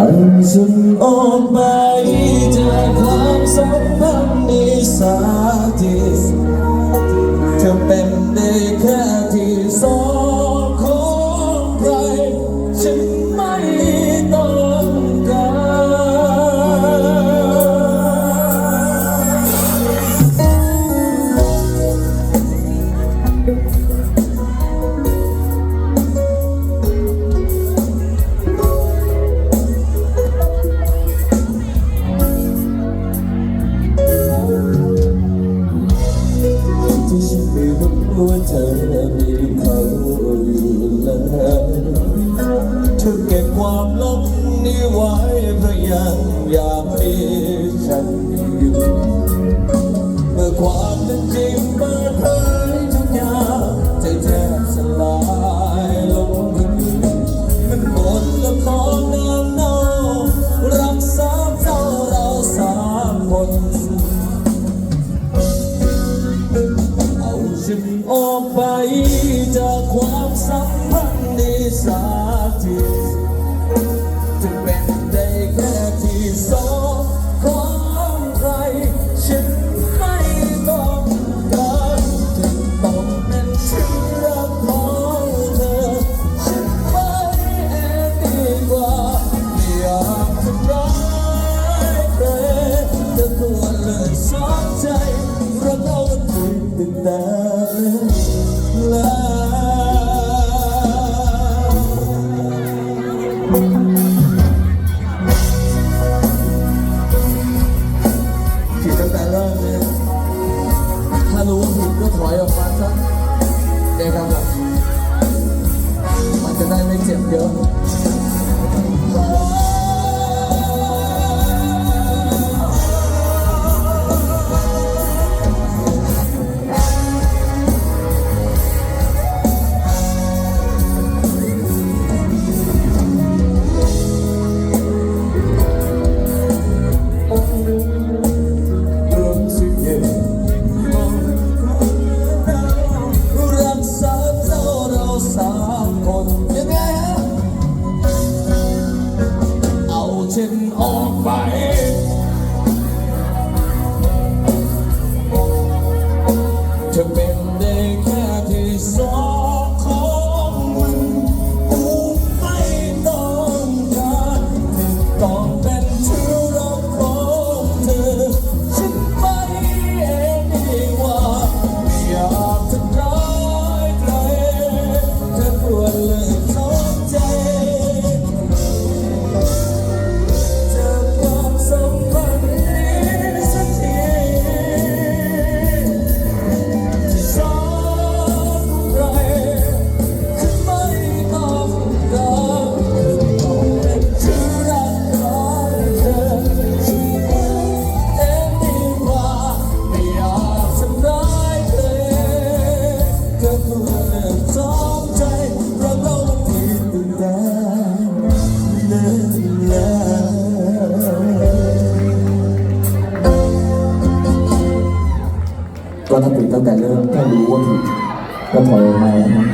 ห่างฉั ว่าเธอมีเขาอยู่แล้วเธอเก็บความลับนี้ไว้เพราะยังอยากมีฉันอยู่เมื่อความเป็นจริงเปิ ไปจากความสัมพันธ์นี้สักทีจะเป็นได้แค่ที่สองของใครฉันไม่ต้องการจะต้องเป็นชื่อรักของเธอฉันไม่เองดีกว่าไม่อยากทำร้ายใครเธอควเลิกสนใจเพราเท่ากันคุยตั้งแต่ ผิดตั้งแต่เริ่มเนี่ยถ้ารู้ว่าผิดก็ถอยออกมาซะนะครับผมมันจะได้ไม่เจ็บเยอะ ถ้าผิดตั้งแต่เริ่มถ้ารู้ว่าผิดก็ถอยออกมาแล้วนะ